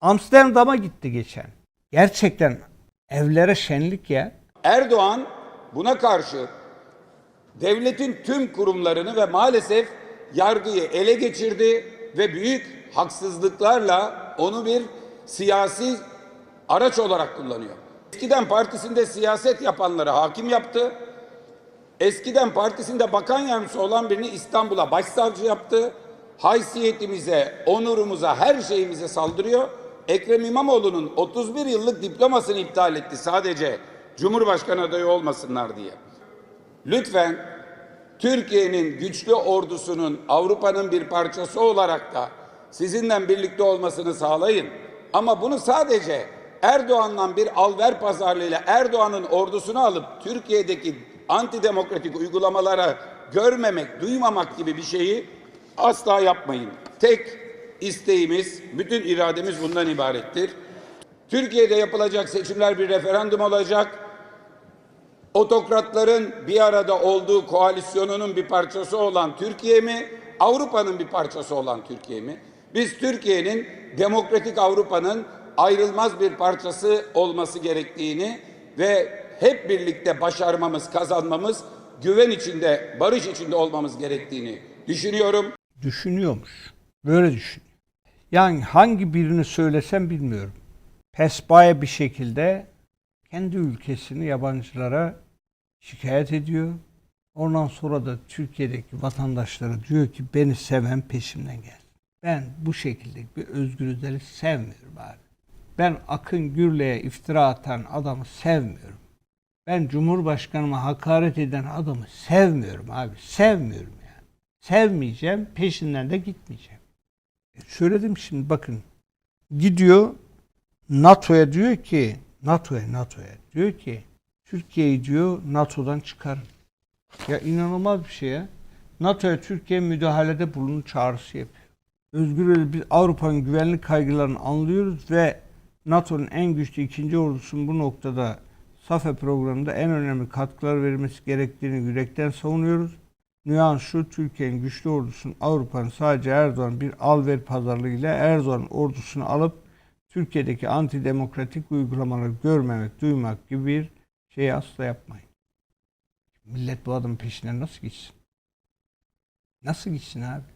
Amsterdam'a gitti geçen. Gerçekten evlere şenlik ya. Erdoğan buna karşı devletin tüm kurumlarını ve maalesef yargıyı ele geçirdi ve büyük haksızlıklarla onu bir siyasi araç olarak kullanıyor. Eskiden partisinde siyaset yapanları hakim yaptı. Eskiden partisinde bakan yardımcısı olan birini İstanbul'a başsavcı yaptı. Haysiyetimize, onurumuza, her şeyimize saldırıyor. Ekrem İmamoğlu'nun 31 yıllık diplomasını iptal etti sadece Cumhurbaşkanı adayı olmasınlar diye. Lütfen Türkiye'nin güçlü ordusunun Avrupa'nın bir parçası olarak da sizinle birlikte olmasını sağlayın. Ama bunu sadece Erdoğan'la bir alver pazarlığıyla Erdoğan'ın ordusunu alıp Türkiye'deki antidemokratik uygulamalara görmemek, duymamak gibi bir şeyi asla yapmayın. Tek isteğimiz, bütün irademiz bundan ibarettir. Türkiye'de yapılacak seçimler bir referandum olacak otokratların bir arada olduğu koalisyonunun bir parçası olan Türkiye mi, Avrupa'nın bir parçası olan Türkiye mi? Biz Türkiye'nin demokratik Avrupa'nın ayrılmaz bir parçası olması gerektiğini ve hep birlikte başarmamız, kazanmamız, güven içinde, barış içinde olmamız gerektiğini düşünüyorum. Düşünüyormuş. Böyle düşünüyor. Yani hangi birini söylesem bilmiyorum. Pesbaya bir şekilde kendi ülkesini yabancılara şikayet ediyor. Ondan sonra da Türkiye'deki vatandaşlara diyor ki beni seven peşimden gel. Ben bu şekilde bir Özgür Özel'i sevmiyorum abi. Ben Akın Gürle'ye iftira atan adamı sevmiyorum. Ben Cumhurbaşkanıma hakaret eden adamı sevmiyorum abi. Sevmiyorum yani. Sevmeyeceğim, peşinden de gitmeyeceğim. Söyledim şimdi bakın. Gidiyor NATO'ya diyor ki NATO'ya NATO'ya diyor ki Türkiye'yi diyor NATO'dan çıkarın. Ya inanılmaz bir şey ya. NATO'ya Türkiye müdahalede bulunun çağrısı yapıyor. Özgür biz Avrupa'nın güvenlik kaygılarını anlıyoruz ve NATO'nun en güçlü ikinci ordusunun bu noktada SAFE programında en önemli katkılar verilmesi gerektiğini yürekten savunuyoruz. Nüans şu, Türkiye'nin güçlü ordusunun Avrupa'nın sadece Erdoğan bir al ver pazarlığıyla Erdoğan ordusunu alıp Türkiye'deki antidemokratik uygulamaları görmemek, duymak gibi bir şeyi asla yapmayın. Millet bu adamın peşinden nasıl gitsin? Nasıl gitsin abi?